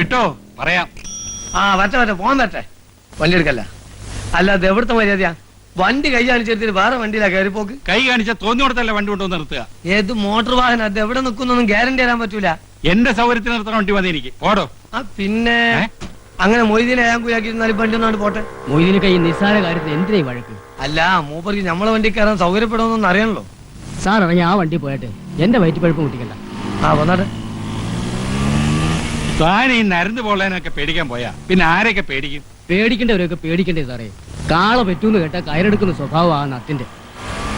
വിട്ടോ? പറയാം. ആ വരട്ടെ വരട്ടെ പോകാൻ വരട്ടെ. വണ്ടി എടുക്കല്ല. അല്ല അത് എവിടുത്തെ മര്യാദയാ? വണ്ടി കൈ കാണിച്ചെടുത്തിട്ട് വേറെ വണ്ടിയിലാ കയറി പോക്ക്? കൈ കാണിച്ച തോന്നി തോന്നിയോടത്തല്ല വണ്ടി കൊണ്ടുവന്ന് നിർത്തുക? ഏത് മോട്ടോർ വാഹനം? അത് എവിടെ നിൽക്കുന്നൊന്നും ഗ്യാരണ്ടി തരാൻ പറ്റൂല. എന്റെ സൗകര്യത്തിന് നിർത്തണ വണ്ടി മതി എനിക്ക്. ഓടോ ആ പിന്നെ അങ്ങനെ മൊയ്തീനെ ഞാൻ കുയാക്കിയിരുന്നാലും വണ്ടി ഒന്നാണ് പോട്ടെ? മൊയ്തീന് കൈ നിസ്സാര കാര്യത്തിൽ എന്തിനായി വഴക്ക്? അല്ല മൂപ്പർക്ക് നമ്മളെ വണ്ടി കയറാൻ സൗകര്യപ്പെടുമെന്നൊന്നും അറിയണല്ലോ. സാർ ഇറങ്ങി ആ വണ്ടി പോയിട്ട്. എന്റെ വയറ്റിപ്പഴുപ്പ് കുട്ടിക്കണ്ട ആ വന്നാട്ടെ. താൻ ഈ നരന്ന് പോളേനൊക്കെ പേടിക്കാൻ പോയാ. പിന്നെ ആരെയൊക്കെ പേടിക്കും? പേടിക്കേണ്ടവരൊക്കെ പേടിക്കണ്ടേ സാറേ. കാള പറ്റൂന്ന് കേട്ട കയറെടുക്കുന്ന സ്വഭാവം ആ നത്തിന്റെ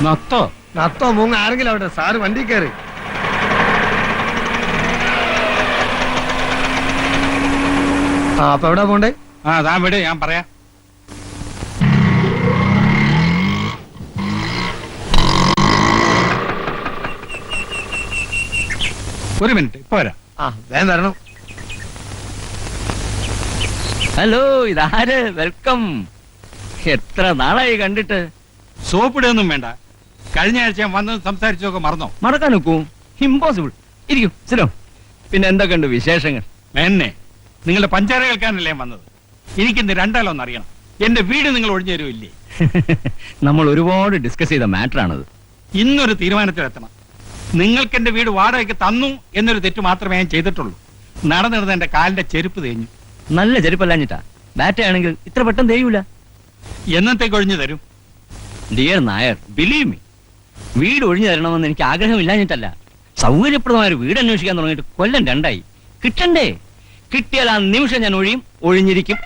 നത്തോ? നത്തോ മൂങ്ങ ആരെങ്കിലും അവിടെ? സാറ് വണ്ടി കയറി. ആ അപ്പൊ എവിടെ പോണ്ടേ? ആ താൻ വിട് ഞാൻ പറയാം. ഒരു മിനിറ്റ് ഇപ്പൊ വരാം. ആ വേഗം വരണം. ഹലോ ഇതാര്? വെൽക്കം. എത്ര നാളായി കണ്ടിട്ട്? സോപ്പിടൊന്നും വേണ്ട. കഴിഞ്ഞ ആഴ്ച ഞാൻ വന്ന് സംസാരിച്ചൊക്കെ മറന്നോ? മറക്കാൻ നോക്കൂ ഇമ്പോസിബിൾ ഇരിക്കും സ്ഥലം പിന്നെ എന്തൊക്കെയുണ്ട് വിശേഷങ്ങൾ? എന്നെ നിങ്ങളുടെ പഞ്ചാര കേൾക്കാനല്ലേ ഞാൻ വന്നത്? എനിക്കിന്ന് രണ്ടാലോ അറിയണം. എന്റെ വീട് നിങ്ങൾ ഒഴിഞ്ഞു തരുമില്ലേ നമ്മൾ ഒരുപാട് ഡിസ്കസ് ചെയ്ത മാറ്ററാണത് ഇന്നൊരു തീരുമാനത്തിലെത്തണം. നിങ്ങൾക്ക് എന്റെ വീട് വാടകയ്ക്ക് തന്നു എന്നൊരു തെറ്റ് മാത്രമേ ഞാൻ ചെയ്തിട്ടുള്ളൂ. നടന്നിരുന്ന എന്റെ കാലിന്റെ ചെരുപ്പ് തേഞ്ഞു. നല്ല ചെരുപ്പല്ലാഞ്ഞിട്ടാ. ബാറ്റ ആണെങ്കിൽ ഇത്ര പെട്ടെന്ന് തെയ്യൂല എന്നത്തേക്ക് കൊഴിഞ്ഞു തരും? ഡിയർ നായർ ബിലീവ് മീ വീട് ഒഴിഞ്ഞു തരണമെന്ന് എനിക്ക് ആഗ്രഹമില്ലാഞ്ഞിട്ടല്ല. സൗകര്യപ്രദമായ വീട് അന്വേഷിക്കാൻ തുടങ്ങിയിട്ട് കൊല്ലം രണ്ടായി. കിട്ടണ്ടേ? കിട്ടിയാൽ ആ നിമിഷം ഞാൻ ഒഴിയും ഒഴിഞ്ഞിരിക്കും.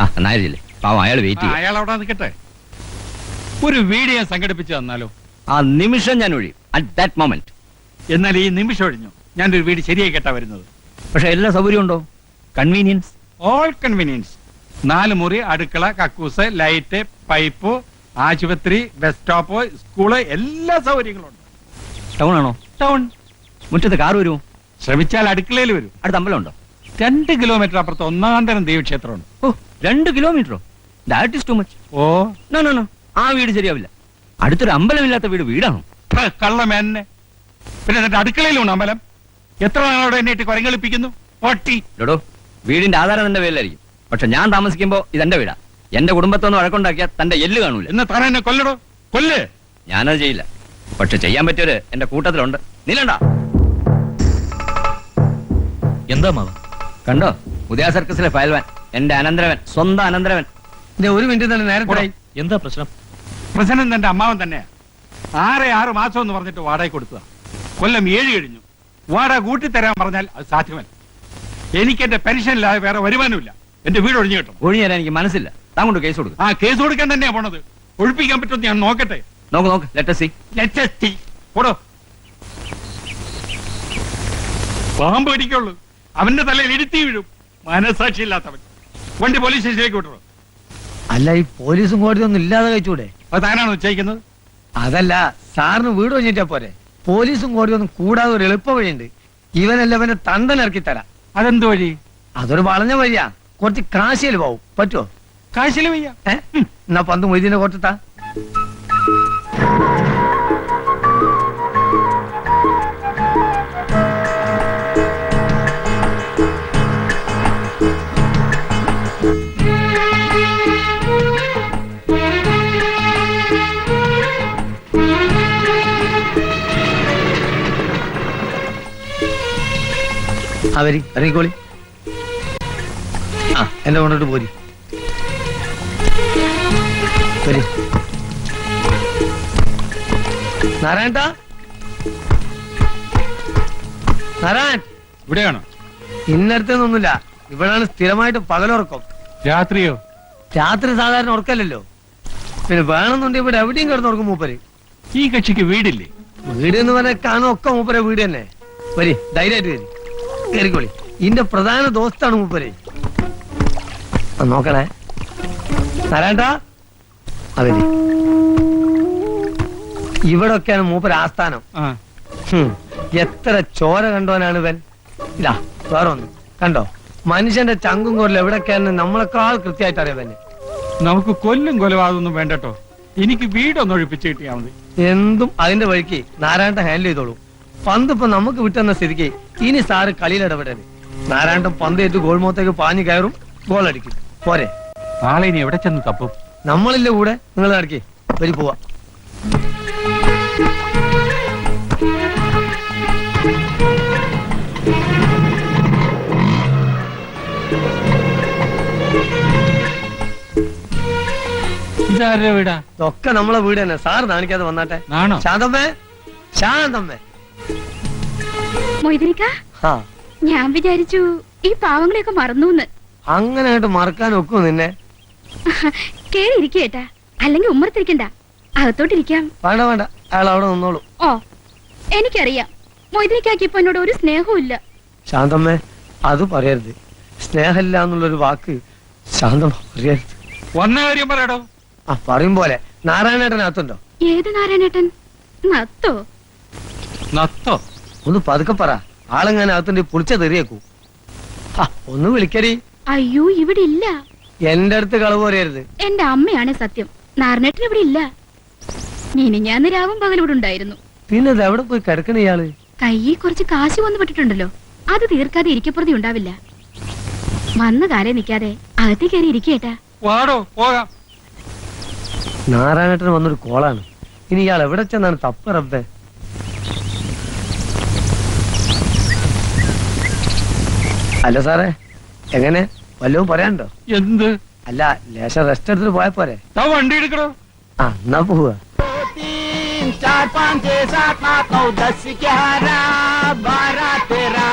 ആ നായരില്ലേ? പാവം അയാൾ വെയിറ്റ് ചെയ്യും. അയാൾ അവിടെ നിൽക്കട്ടെ. ഒരു വീട് ഞാൻ സംഘടിപ്പിച്ചു തന്നാലോ? ആ നിമിഷം ഞാൻ ഒഴിയും. അറ്റ് ദാറ്റ് മൊമെന്റ് എന്നാൽ ഈ നിമിഷം ഒഴിഞ്ഞു. ഞാനൊരു വീട് ശരിയായി കേട്ടാ വരുന്നത്. പക്ഷെ എല്ലാ സൗകര്യം ഉണ്ടോ? കൺവീനിയൻസ് ഓൾ കൺവീനിയൻസ് നാല് മുറി അടുക്കള കക്കൂസ് ലൈറ്റ് പൈപ്പ് ആശുപത്രി ബസ് സ്റ്റോപ്പ് സ്കൂൾ എല്ലാ സൗകര്യങ്ങളും ഉണ്ട്. ടൗൺ ആണോ? ടൗൺ മുറ്റത്ത് കാർ വരുമോ? ശ്രമിച്ചാൽ അടുക്കളയിൽ വരും. അടുത്ത അമ്പലം ഉണ്ടോ? രണ്ട് കിലോമീറ്റർ അപ്പുറത്ത് ഒന്നാം തരം ദൈവക്ഷേത്രമുണ്ട്. ഓ രണ്ട് കിലോമീറ്ററോ that is too much oh. No no no ആ വീട് ശരിയാവില്ല. അടുത്തൊരു അമ്പലമില്ലാത്ത വീട് വീടാണോ? കള്ളമേനെ പിന്നെ എന്നിട്ട് അടുക്കളയിലുണ്ട് അമ്പലം? എത്ര നാളോടെ എന്നെ ഇട്ട് കുരങ്ങളിപ്പിക്കുന്നു? പൊട്ടി. വീടിന്റെ ആധാരം തന്റെ പേരിലായിരിക്കും. പക്ഷെ ഞാൻ താമസിക്കുമ്പോ ഇതെന്റെ വീടാ. എന്റെ കുടുംബത്തൊന്നും വഴക്കുണ്ടാക്കിയാൽ തന്റെ എല്ല് കാണൂല. എന്നെ താൻ എന്നെ കൊല്ലടോ? കൊല്ലേ! ഞാനത് ചെയ്യില്ല. പക്ഷെ ചെയ്യാൻ പറ്റിയൊരു എന്റെ കൂട്ടത്തിലുണ്ട്. നിലണ്ട എന്താ മാവ കണ്ടോ? ഉദയ സർക്കസിലെ ഫയൽവൻ എന്റെ അനന്തരവൻ സ്വന്തം അനന്തരവൻ. ഒരു മിനിറ്റ് തന്നെ നേരത്തെ എന്താ പ്രശ്നം? പ്രശ്നം എന്റെ അമ്മാവൻ തന്നെയാ. ആറ് ആറ് മാസം എന്ന് പറഞ്ഞിട്ട് വാടക കൊടുത്തതാ. കൊല്ലം ഏഴ് കഴിഞ്ഞു. വാടക കൂട്ടിത്തരാൻ പറഞ്ഞാൽ അത് സാധ്യമല്ല. എനിക്ക് എന്റെ പെൻഷനില്ലാതെ വേറെ വരുമാനമില്ല. എന്റെ വീട് ഒഴിഞ്ഞു കിട്ടും ഒഴിഞ്ഞു തരാൻ എനിക്ക് മനസ്സില്ല. താൻ കൊണ്ട് കേസ് കൊടുക്കും. ആ കേസ് കൊടുക്കാൻ തന്നെയാ പോണത്. ഒഴിപ്പിക്കാൻ പറ്റുമെന്ന് ഞാൻ നോക്കട്ടെ. നോക്ക് നോക്ക്. ലെറ്റർ സി ലെറ്റസ്റ്റി പോടോ. പാമ്പ് അടിക്കുള്ളൂ അവന്റെ തലയിൽ ഇരുത്തി വീഴും. മനസാക്ഷി ഇല്ലാത്തവൻ. വണ്ടി പോലീസ് സ്റ്റേഷനിലേക്ക് വിട്ടോ അല്ല ഈ പോലീസും കോടതി ഒന്നും ഇല്ലാതെ കഴിച്ചൂടെ? അത് താനാണ് ഉച്ചയിക്കുന്നത് അതല്ല സാറിന് വീട് കഴിഞ്ഞിട്ടാ പോരെ. പോലീസും കോടതി ഒന്നും കൂടാതെ ഒരു എളുപ്പ വഴിയുണ്ട് ഇവനല്ല അവന്റെ തണ്ടൻ ഇറക്കി തരാം അതെന്ത് വഴി? അതൊരു വളഞ്ഞ വഴിയാ. കുറച്ച് കാശിയിൽ പോവും. പറ്റുമോ കാശിയിൽ വയ്യ. എന്നാ പന്ത് മൊയ്തീനെ കൊടുത്താ അവരി ഇറങ്ങിക്കോളി. ആ എന്നെ കൊണ്ടിട്ട് പോരി. വരി. നാരായണ നാരായൺ. ഇവിടെയാണോ? ഇന്നടത്തൊന്നുമില്ല ഇവിടാണ് സ്ഥിരമായിട്ട് പകലുറക്കം. രാത്രിയോ? രാത്രി സാധാരണ ഉറക്കല്ലല്ലോ. പിന്നെ വേണമെന്നുണ്ടെങ്കിൽ ഇവിടെ എവിടെയും കിടന്ന് ഉറക്കും മൂപ്പര്. ഈ കക്ഷിക്ക് വീടില്ലേ? വീട് എന്ന് പറഞ്ഞാൽ കാണും ഒക്കെ മൂപ്പരെ വീട് തന്നെ. വരി ധൈര്യമായിട്ട് വരി. കയറിക്കോളി. ഇന്റെ പ്രധാന ദോസ്താണ് മൂപ്പര്. നോക്കണേ. നാരായണ ഇവിടെ ഇവിടൊക്കെയാണ് മൂപ്പര് ആസ്ഥാനം. എത്ര ചോര കണ്ടോനാണ് ഇവൻ? ഇതാ വേറെ ഒന്ന്. കണ്ടോ? മനുഷ്യന്റെ ചങ്കും കൊല്ലം എവിടൊക്കെയാണ് നമ്മളെക്കാൾ കൃത്യമായിട്ട് അറിയാൻ നമുക്ക് കൊല്ലും കൊലപാതകമൊന്നും വേണ്ടട്ടോ. എനിക്ക് വീടൊന്നൊഴിപ്പിച്ച് കിട്ടിയാ മതി. എന്തും അതിന്റെ വഴിക്ക് നാരായണ ഹാൻഡിൽ ചെയ്തോളൂ. പന്ത് ഇപ്പൊ നമുക്ക് വിട്ടെന്ന സ്ഥിതിക്ക് ഇനി സാറ് കളിയിൽ ഇടപെടരുത് നാരായണൻ പന്തേറ്റ് ഗോൾമോത്തേക്ക് പാഞ്ഞു കയറും ഗോൾ അടിക്കും. പോരെ. നാളെ ഇനി എവിടെ ചെന്ന് തപ്പും? നമ്മളില്ല കൂടെ? നിങ്ങൾ നടക്കേ. വരി പോവാ. ഇതാരുടെ വീടാ? ഇതൊക്കെ നമ്മളെ വീട് തന്നെ. സാർ കാണിക്കാതെ വന്നാട്ടെ. ശാന്തമ്മേ. ശാന്തമ്മേ. മൊയ്തനിക്ക ഞാൻ വിചാരിച്ചു ഈ പാവങ്ങളെയൊക്കെ മറന്നൂന്ന്. അങ്ങനെ മറക്കാൻ ഒക്കും നിന്നെ? കേറി ഇരിക്കേട്ടാ അല്ലെങ്കിൽ ഉമ്മറത്തിരിക്കണ്ട. അകത്തോട്ടിരിക്കാം. വേണ്ട വേണ്ട. അയാൾ അവിടെ നിന്നോളൂ. ഓ എനിക്കറിയാം. മൊയ്തനിക്കാക്ക് ഇപ്പൊ എന്നോട് ഒരു സ്നേഹവും ഇല്ല ശാന്തമ്മേ അത് പറയരുത്. സ്നേഹമില്ല എന്നുള്ളൊരു വാക്ക് ശാന്തമ്മ പറയരുത്. വന്ന കാര്യം പറയടോ. ആ പറയും പോലെ. നാരായണേട്ടൻ അകത്തുണ്ടോ ഏത് നാരായണേട്ടൻ? നത്തോ? നത്തോ? ഒന്ന് പതുക്കെ പറ. ആളെങ്ങനെ അകത്തുണ്ട് പുളിച്ച തെറിയേക്കൂ. ആ ഒന്ന് വിളിക്കടി. അയ്യോ ഇവിടെ ഇല്ല. എന്റെ അടുത്ത് കളവ് പറയരുത്. എന്റെ അമ്മയാണ് സത്യം. നാരണേട്ടൻ ഇവിടെ ഇല്ല. മിനിഞ്ഞാന്ന് രാവും പകൽ ഇവിടെ ഉണ്ടായിരുന്നു. പിന്നെ ഇത് എവിടെ പോയി കിടക്കണ ഇയാൾ? കയ്യിൽ കുറച്ച് കാശ് വന്നു പെട്ടിട്ടുണ്ടല്ലോ. അത് തീർക്കാതെ ഇരിക്കപ്പുറതി ഉണ്ടാവില്ല. വന്ന കാലേ നിക്കാതെ അകത്തേ കയറി ഇരിക്കേട്ടാ വാടോ പോകാം. നാരായണേട്ടൻ വന്നൊരു കോളാണ്. ഇനി ഇയാൾ എവിടെ ചെന്നാണ് തപ്പ് റബ്ബേ? അല്ല സാറേ എങ്ങനെ വല്ലതും പറയാനുണ്ടോ എന്ത് അല്ല ലേശം റെസ്റ്റ് എടുത്തിട്ട് പോയാ പോരെ താ വണ്ടി എടുക്കടോ ആ എന്നാ പോവുക चार पाँच छह सात आठ नौ दस ग्यारह बारह तेरह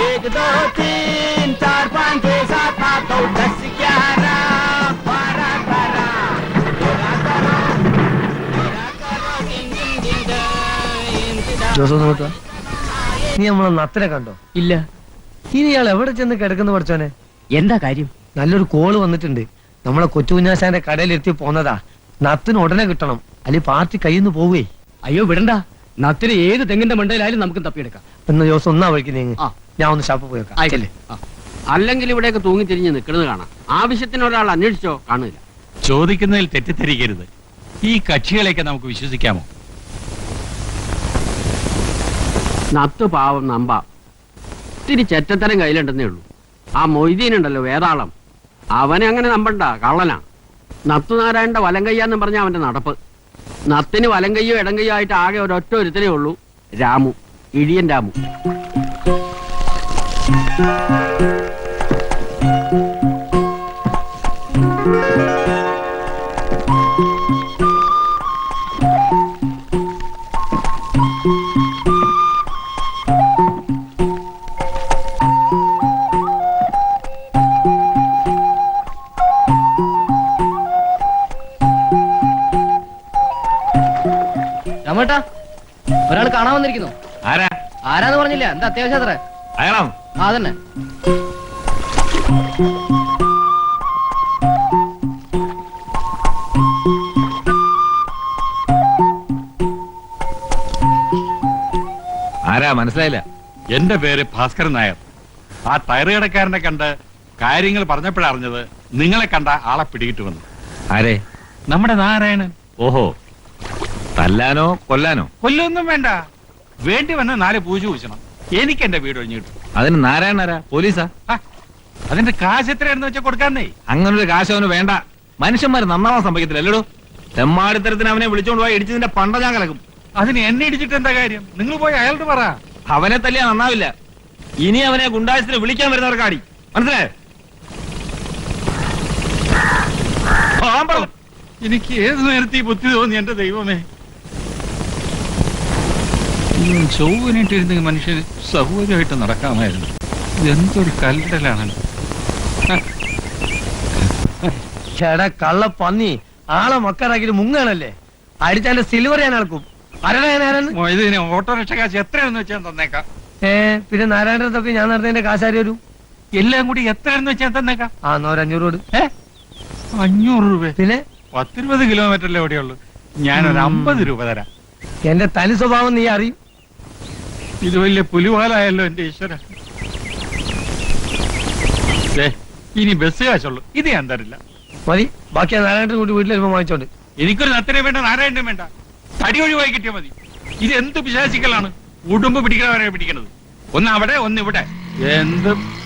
एक दो तीन चार पाँच छह सात आठ नौ दस ग्यारह बारह तेरह तेरह करो तेरह करो डिंग डिंग डिंग डिंग ജോസ് ഒന്ന് നോക്കുക നീ നമ്മളെ നത്തിനെ കണ്ടോ ഇല്ല ഇനി ഇയാൾ എവിടെ ചെന്ന് കിടക്കുന്നു പഠിച്ചോനെ? എന്താ കാര്യം? നല്ലൊരു കോൾ വന്നിട്ടുണ്ട്. നമ്മളെ കൊച്ചുകുഞ്ഞാശാന്റെ കടയിലെത്തി പോന്നതാ. നത്തിന് ഉടനെ കിട്ടണം. അല്ലെ പാർട്ടി കയ്യിൽ നിന്ന് പോവേ. അയ്യോ വിടണ്ട. നത്തിന് ഏത് തെങ്ങിന്റെ മണ്ടയിലായാലും നമുക്ക് തപ്പിയെടുക്കാം. ഇന്ന് ദിവസം ഒന്നാ വഴിക്ക് നീങ്ങ്. ആ. ഞാൻ ഒന്ന് ഷാപ്പ് പോയി വെക്കാം. ആയിക്കല്ലേ അല്ലെങ്കിൽ ഇവിടെയൊക്കെ തൂങ്ങിത്തിരിഞ്ഞ് നിൽക്കുന്നത് കാണാം. ആവശ്യത്തിന് ഒരാൾ അന്വേഷിച്ചോ? കാണില്ല ചോദിക്കുന്നതിൽ തെറ്റിദ്ധരിക്കരുത്. ഈ കക്ഷികളെയൊക്കെ നമുക്ക് വിശ്വസിക്കാമോ? നത്ത് പാവം നമ്പ. ഇത്തിരി ചെറ്റത്തരം കയ്യിലുണ്ടെന്നേ ഉള്ളൂ. ആ മൊയ്തീനുണ്ടല്ലോ വേതാളം. അവനെ അങ്ങനെ നമ്പണ്ട കള്ളനാ. നത്തുനാരായണന്റെ വലം കയ്യാന്ന് പറഞ്ഞ അവന്റെ നടപ്പ്. നത്തിന് വലം കയ്യോ ഇടം കയ്യോ ആയിട്ട് ആകെ ഒരൊറ്റ ഒരുത്തരേ ഉള്ളൂ രാമു ഇഴിയൻ രാമു. രമേട്ടാ ഒരാൾ കാണാൻ വന്നിരിക്കുന്നു. ആരാ? ആരാന്ന് പറഞ്ഞില്ല എന്താ അത്യാവശ്യം അത്ര? ആ തന്നെ ആരാ? മനസ്സിലായില്ല. എന്റെ പേര് ഭാസ്കരൻ നായർ. ആ ടയർ കടക്കാരനെ കണ്ട് കാര്യങ്ങൾ പറഞ്ഞപ്പോഴറിഞ്ഞത് നിങ്ങളെ കണ്ട ആളെ പിടികിട്ടുമെന്ന്. ആരെ? നമ്മുടെ നാരായണൻ. ഓഹോ. തല്ലാനോ കൊല്ലാനോ? കൊല്ലൊന്നും വേണ്ട. വേണ്ടി വന്ന നാല് പൂജ കുഴിച്ചണം. എനിക്ക് എന്റെ വീട് ഒഴിഞ്ഞു കിട്ടും. അതിന് നാരായണരാ പോലീസാ? ആ, അതിന്റെ കാശ് എത്രയാണെന്ന് വെച്ചാൽ കൊടുക്കാന്നേ. അങ്ങനൊരു കാശ് അവന് വേണ്ട. മനുഷ്യന്മാര് നന്നാവാൻ സംഭവിക്കത്തില്ല അല്ലടോ? തെമ്മാടിത്തരത്തിന് അവനെ വിളിച്ചോണ്ട് പോയി ഇടിച്ചതിന്റെ പണ്ട ഞാൻ കലക്കും. അതിന് എന്നെ ഇടിച്ചിട്ട് എന്താ കാര്യം? നിങ്ങൾ പോയി അയാളോട് പറ. അവനെ തല്ലിയാ നന്നാവില്ല. ഇനി അവനെ ഗുണ്ടായത്തിന് വിളിക്കാൻ വരുന്നവർക്കാടി മനസ്സിലായോ? ആ, പറ. എനിക്ക് ഏത് നേരത്തെ ഈ ബുദ്ധി തോന്നി എന്റെ ദൈവമേ? ചൊവ്വനിട്ടിരുന്ന മനുഷ്യന് സൗകര്യമായിട്ട് നടക്കാമായിരുന്നു. ഇതെന്തൊരു കല്ലടലാണ് ചേടാ കള്ള പന്നി. ആളെ മക്കാരാക്കി മുങ്ങാണല്ലേ? അടിച്ചാന്റെ സിൽവർ ഞാൻ അളക്കും. ഇതിന് ഓട്ടോറിക്ഷ കാശ് എത്രയാണെന്ന് വെച്ചാൽ തന്നേക്കാം. ഏ പിന്നെ നാരായണ തൊക്കെ ഞാൻ നടന്നതിന്റെ കാശാരി വരും എല്ലാം കൂടി എത്രയാണെന്ന് വെച്ചാൽ തന്നേക്കാം. ആ അഞ്ഞൂറ് കൊടു. ഏ? അഞ്ഞൂറ് രൂപ. പിന്നെ? പത്തിരുപത് കിലോമീറ്ററിലെ എവിടെയുള്ളൂ ഞാനൊരു അമ്പത് രൂപ തരാം. എന്റെ തനി സ്വഭാവം നീ അറിയും. ഇത് വലിയ പുലിവാലായല്ലോ എന്റെ ഈശ്വര. ഇനി ബസ് കാശുള്ളൂ. ഇത് ഞാൻ തരില്ല. മതി ബാക്കി നാരായണന്റെ നാരായണ കൂട്ടി വീട്ടിൽ വാങ്ങിച്ചോണ്ട്. എനിക്കൊരു നത്തിനെ വേണ്ട നാരായണനും വേണ്ട. തടി ഒഴിവായി കിട്ടിയാൽ മതി. ഇത് എന്ത് പിശാചിക്കലാണ്? ഉടുമ്പ് പിടിക്കണവരെ പിടിക്കണത്. ഒന്ന് അവിടെ ഒന്ന് ഇവിടെ. എന്ത്